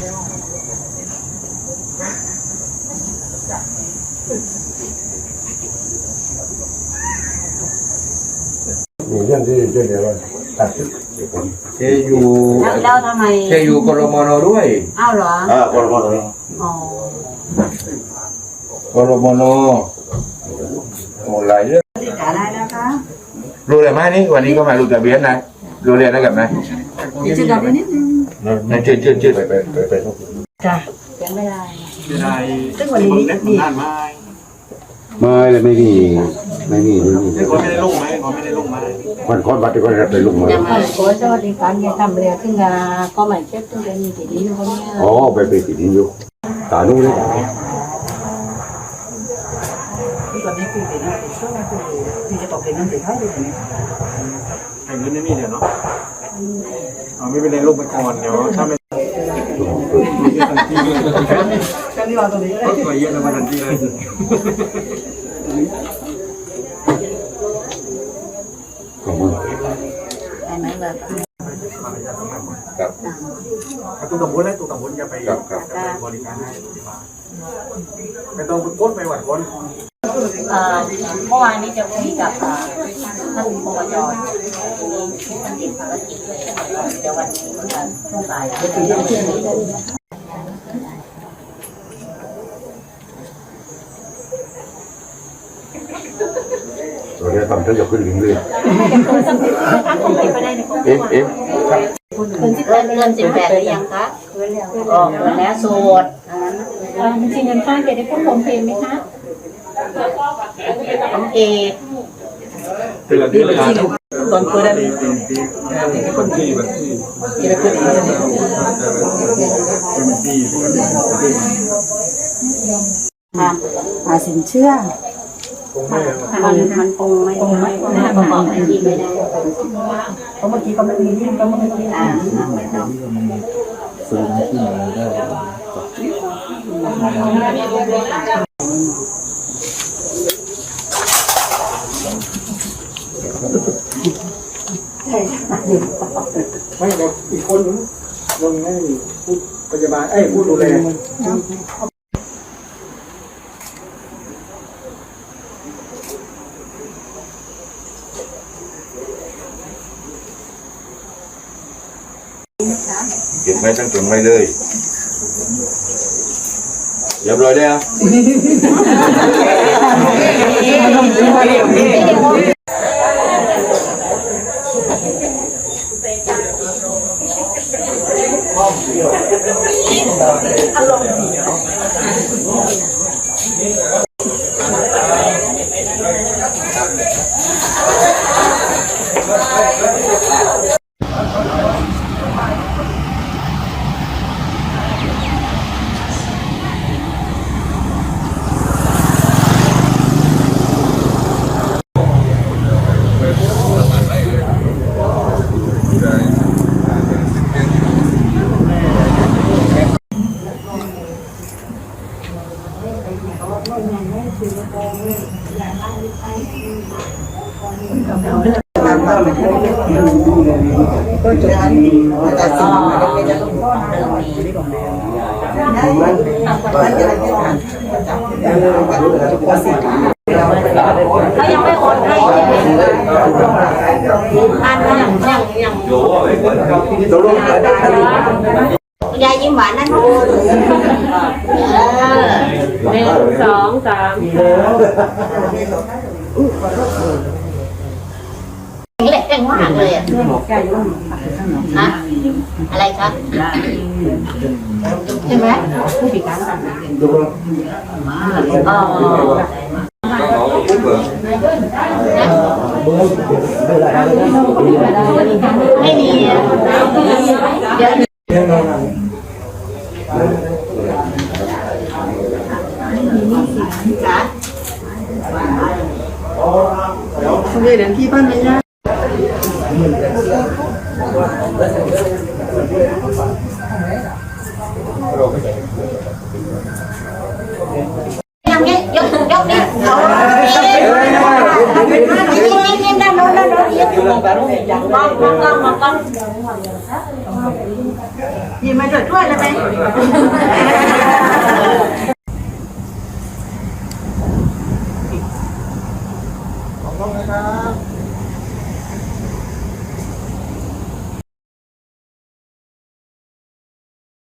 มีเรื่องที่เรื่องเดียวกันตัดสินเทอยู่แล้วแล้วทำไมเทอยู่กรมนด้วยอ้าวเหรออ่าคนคนนี้อ๋อกรมนโอ้หลายเรื่องติดต่อได้แล้วคะรู้เลยไหมนี่วันนี้ก็มารู้ทะเบียนนะรู้เรียนได้กับไหมดิจิทัลไปนิดนึง นั่นจืดจืดจืดไปไปไปไปทุกจ้ะยังไม่ได้ไม่ได้ซึ่งวันนี้เล็กนี่ด้านไม้ไม่เลยไม่มีไม่มีไม่มีเล็กคนไม่ได้ลงไม้คนไม่ได้ลงไม้คนคนบัตรคนไปลุงมายังไม่โค้ชสวัสดีครับเนี่ยทำเรือขึ้นมาก็หมายเช็คตัวเองมีติดนี้อยู่เนี่ยอ๋อไปไปติดดินอยู่ตาดูเลยที่ตอนนี้คือเป็นอะไรช่วงนั้นคือที่จะตกเป็นนั่นเป็นเท่าไหร่เนี่ยแข่งเงินไม่มีเดี๋ยวเนาะ เอาไม่เป็นไรลงไปก่อนเดี๋ยวถ้าไม่ทันทีเลยก็นี่ว่าตัวนี้ก็ตัวเยอะแล้วมาทันทีเลยของมึงได้ไหมแบบครับตู้ตำบลเลยตู้ตำบลจะไปครับครับจะไปบริการให้ที่บ้านไม่ต้องก้นไปหวัดก้น เอ่อเมื่อวานนี้จะคุยกับเอ่อท่านปปจทีนี้ท่านติดภารกิจเดี๋ยววันนี้ช่วงบ่ายจะคุยเรื่องนี้ได้ไหมตัวนี้ทำท่านจะขึ้นลิงเลยเอฟเอฟครับคืนสิบแปดเดือนสิบแปดหรือยังคะออกมาแล้วโสดเอ่อบัญชีเงินฝากเกดได้พูดโฮมเพย์ไหมคะ น้องเอกเป็นระดับที่ตอนเปิดได้ตีตีตีคนที่แบบที่เป็นที่เป็นที่ทำหาสินเชื่อมันมันคงไม่ได้ประกอบอาชีพไม่ได้เพราะเมื่อกี้เขาไม่มีที่เขาไม่มีอ่าไม่ต้อง ไม่เราอีกคนนึงลงให้ผู้พยาบาลเอ้ผู้ดูแลเก็บไว้ตั้งตรงไว้เลยเรียบร้อยแล้ว เขายังไม่โอนให้ใช่ไหมอันนั้นยังยังยายยิ้มหวานนั่นเออหนึ่งสองสามเล็กแกงมากเลยอะฮะอะไรครับใช่ไหมผู้พิการอ๋อไม่ มีอะเดี๋ยวจ้ ล้องยิ้มมาช่วยเลยไหมขอบคุณนะครับ